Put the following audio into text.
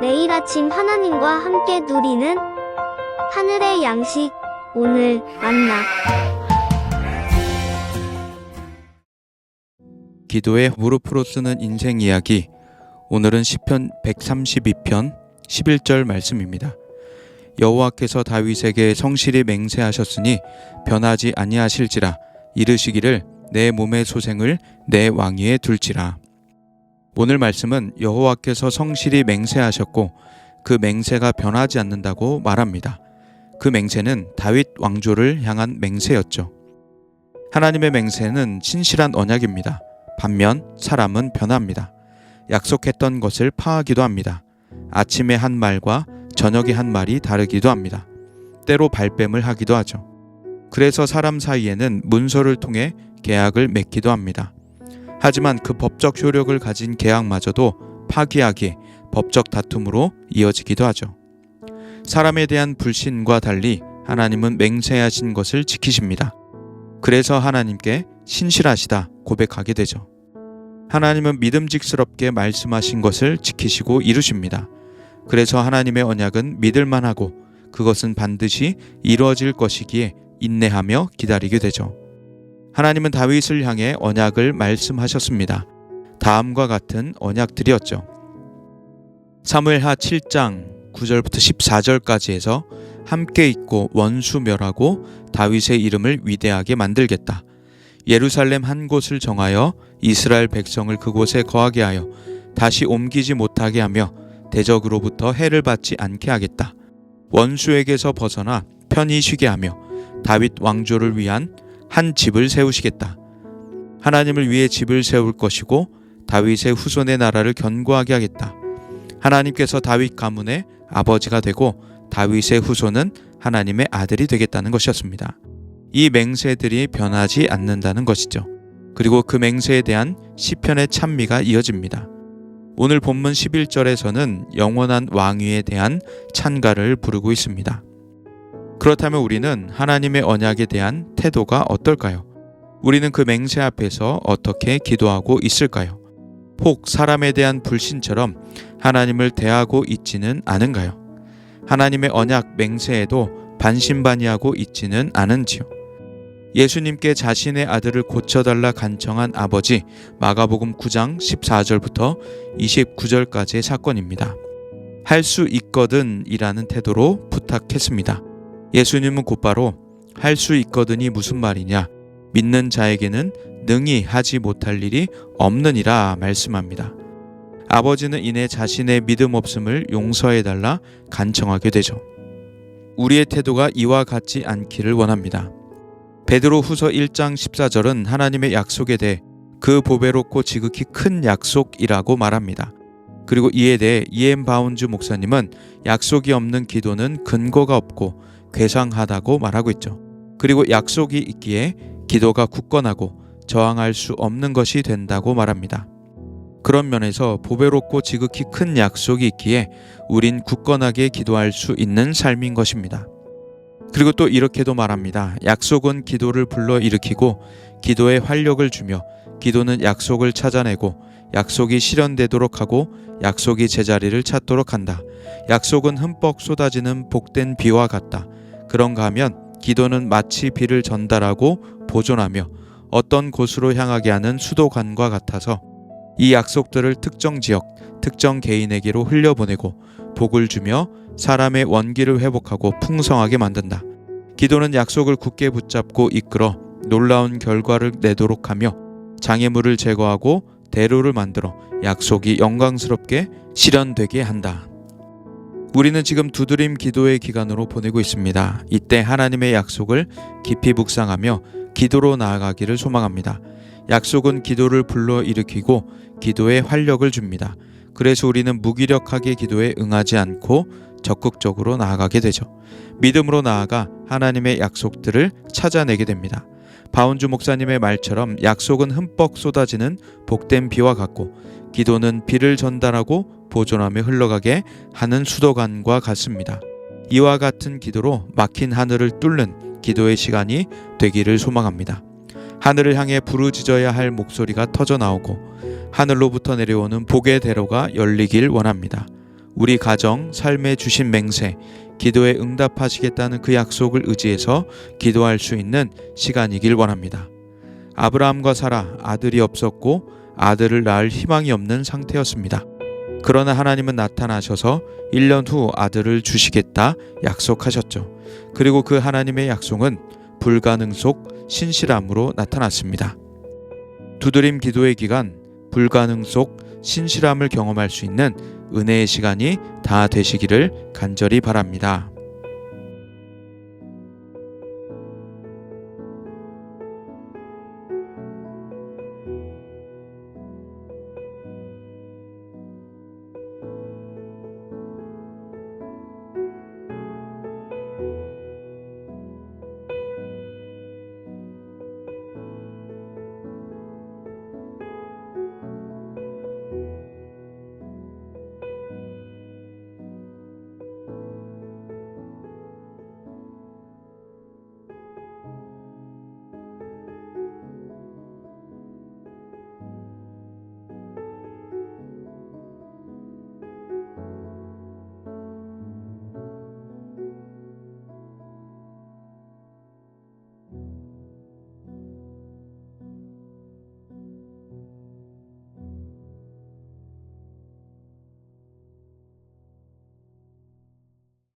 매일 아침 하나님과 함께 누리는 하늘의 양식 오늘 만나 기도에 무릎으로 쓰는 인생 이야기. 오늘은 시편 132편 11절 말씀입니다. 여호와께서 다윗에게 성실히 맹세하셨으니 변하지 아니하실지라 이르시기를 내 몸의 소생을 내 왕위에 둘지라. 오늘 말씀은 여호와께서 성실히 맹세하셨고 그 맹세가 변하지 않는다고 말합니다. 그 맹세는 다윗 왕조를 향한 맹세였죠. 하나님의 맹세는 신실한 언약입니다. 반면 사람은 변합니다. 약속했던 것을 파하기도 합니다. 아침에 한 말과 저녁에 한 말이 다르기도 합니다. 때로 발뺌을 하기도 하죠. 그래서 사람 사이에는 문서를 통해 계약을 맺기도 합니다. 하지만 그 법적 효력을 가진 계약마저도 파기하기, 법적 다툼으로 이어지기도 하죠. 사람에 대한 불신과 달리 하나님은 맹세하신 것을 지키십니다. 그래서 하나님께 신실하시다 고백하게 되죠. 하나님은 믿음직스럽게 말씀하신 것을 지키시고 이루십니다. 그래서 하나님의 언약은 믿을만하고 그것은 반드시 이루어질 것이기에 인내하며 기다리게 되죠. 하나님은 다윗을 향해 언약을 말씀하셨습니다. 다음과 같은 언약들이었죠. 사무엘하 7장 9절부터 14절까지 해서 함께 있고 원수 멸하고 다윗의 이름을 위대하게 만들겠다. 예루살렘 한 곳을 정하여 이스라엘 백성을 그곳에 거하게 하여 다시 옮기지 못하게 하며 대적으로부터 해를 받지 않게 하겠다. 원수에게서 벗어나 편히 쉬게 하며 다윗 왕조를 위한 한 집을 세우시겠다. 하나님을 위해 집을 세울 것이고 다윗의 후손의 나라를 견고하게 하겠다. 하나님께서 다윗 가문의 아버지가 되고 다윗의 후손은 하나님의 아들이 되겠다는 것이었습니다. 이 맹세들이 변하지 않는다는 것이죠. 그리고 그 맹세에 대한 시편의 찬미가 이어집니다. 오늘 본문 11절에서는 영원한 왕위에 대한 찬가를 부르고 있습니다. 그렇다면 우리는 하나님의 언약에 대한 태도가 어떨까요? 우리는 그 맹세 앞에서 어떻게 기도하고 있을까요? 혹 사람에 대한 불신처럼 하나님을 대하고 있지는 않은가요? 하나님의 언약 맹세에도 반신반의하고 있지는 않은지요? 예수님께 자신의 아들을 고쳐달라 간청한 아버지 마가복음 9장 14절부터 29절까지의 사건입니다. 할 수 있거든 이라는 태도로 부탁했습니다. 예수님은 곧바로 할 수 있거든이 무슨 말이냐 믿는 자에게는 능히 하지 못할 일이 없느니라 말씀합니다. 아버지는 이내 자신의 믿음 없음을 용서해 달라 간청하게 되죠. 우리의 태도가 이와 같지 않기를 원합니다. 베드로 후서 1장 14절은 하나님의 약속에 대해 그 보배롭고 지극히 큰 약속이라고 말합니다. 그리고 이에 대해 이엠 바운즈 목사님은 약속이 없는 기도는 근거가 없고 괴상하다고 말하고 있죠. 그리고 약속이 있기에 기도가 굳건하고 저항할 수 없는 것이 된다고 말합니다. 그런 면에서 보배롭고 지극히 큰 약속이 있기에 우린 굳건하게 기도할 수 있는 삶인 것입니다. 그리고 또 이렇게도 말합니다. 약속은 기도를 불러 일으키고 기도에 활력을 주며 기도는 약속을 찾아내고 약속이 실현되도록 하고 약속이 제자리를 찾도록 한다. 약속은 흠뻑 쏟아지는 복된 비와 같다. 그런가 하면 기도는 마치 비를 전달하고 보존하며 어떤 곳으로 향하게 하는 수도관과 같아서 이 약속들을 특정 지역, 특정 개인에게로 흘려보내고 복을 주며 사람의 원기를 회복하고 풍성하게 만든다. 기도는 약속을 굳게 붙잡고 이끌어 놀라운 결과를 내도록 하며 장애물을 제거하고 대로를 만들어 약속이 영광스럽게 실현되게 한다. 우리는 지금 두드림 기도의 기간으로 보내고 있습니다. 이때 하나님의 약속을 깊이 묵상하며 기도로 나아가기를 소망합니다. 약속은 기도를 불러 일으키고 기도에 활력을 줍니다. 그래서 우리는 무기력하게 기도에 응하지 않고 적극적으로 나아가게 되죠. 믿음으로 나아가 하나님의 약속들을 찾아내게 됩니다. 바운주 목사님의 말처럼 약속은 흠뻑 쏟아지는 복된 비와 같고 기도는 비를 전달하고 보존하며 흘러가게 하는 수도관과 같습니다. 이와 같은 기도로 막힌 하늘을 뚫는 기도의 시간이 되기를 소망합니다. 하늘을 향해 부르짖어야 할 목소리가 터져 나오고 하늘로부터 내려오는 복의 대로가 열리길 원합니다. 우리 가정, 삶에 주신 맹세, 기도에 응답하시겠다는 그 약속을 의지해서 기도할 수 있는 시간이길 원합니다. 아브라함과 사라 아들이 없었고 아들을 낳을 희망이 없는 상태였습니다. 그러나 하나님은 나타나셔서 1년 후 아들을 주시겠다 약속하셨죠. 그리고 그 하나님의 약속은 불가능 속 신실함으로 나타났습니다. 두드림 기도의 기간, 불가능 속 신실함을 경험할 수 있는 은혜의 시간이 다 되시기를 간절히 바랍니다.